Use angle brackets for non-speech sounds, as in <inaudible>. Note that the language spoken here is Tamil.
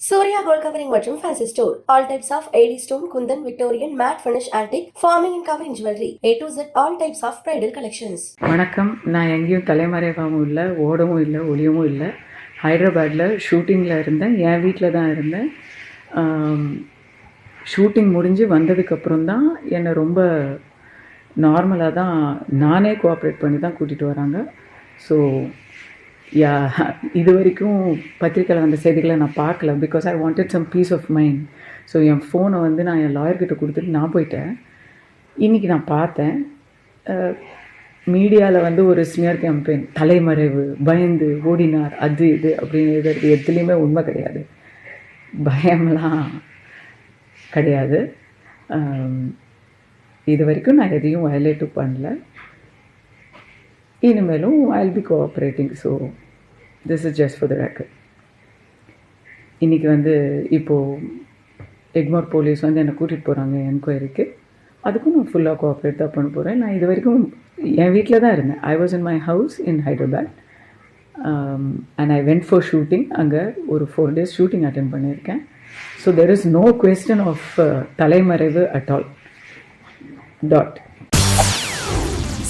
சூர்யா கோல்ட் கவரிங் மற்றும் fancy store all types of AD stone kundan Victorian matte finish antique forming and covering jewellery A to Z all types of bridal collections வணக்கம். நான் எங்கேயும் தலைமறைவாகவும் இல்லை ஓடவும் இல்லை ஒளியவும் இல்லை. ஹைதராபாத்தில் ஷூட்டிங்கில் இருந்தேன். என் வீட்டில் தான் இருந்தேன். ஷூட்டிங் முடிஞ்சு வந்ததுக்கப்புறம் தான் என்னை ரொம்ப நார்மலாக தான் நானே கோஆப்ரேட் பண்ணி தான் கூட்டிகிட்டு வராங்க. ஸோ யா <laughs> இது வரைக்கும் பத்திரிக்கையில் வந்த செய்திகளை நான் பார்க்கல. Because I wanted some peace of mind so என் ஃபோனை வந்து நான் என் லாயர்கிட்ட கொடுத்துட்டு நான் போயிட்டேன். இன்றைக்கி நான் பார்த்தேன். மீடியாவில் வந்து ஒரு ஸ்மியர் கேம்பெயின் தலைமறைவு பயந்து ஓடினார் அது இது அப்படின்னு எழுதுறது எதுலேயுமே உண்மை கிடையாது. பயம்லாம் கிடையாது. இது வரைக்கும் நான் எதையும் வயலேட்டும் பண்ணல. இனிமேலும் I'll be cooperating so this is just for the record இன்றைக்கி வந்து இப்போது எக்மோர் போலீஸ் வந்து என்னை கூட்டிகிட்டு போகிறாங்க என்கொயரிக்கு அதுக்கும் நான் ஃபுல்லாக கோஆப்ரேட் தான் பண்ண போகிறேன் நான் இது வரைக்கும் என் வீட்டில் தான் இருந்தேன். I was in my house in Hyderabad and I went for shooting அங்கே ஒரு ஃபோர் டேஸ் ஷூட்டிங் அட்டன் பண்ணியிருக்கேன். So there is no question of தலைமறைவு அட் ஆல் டாட்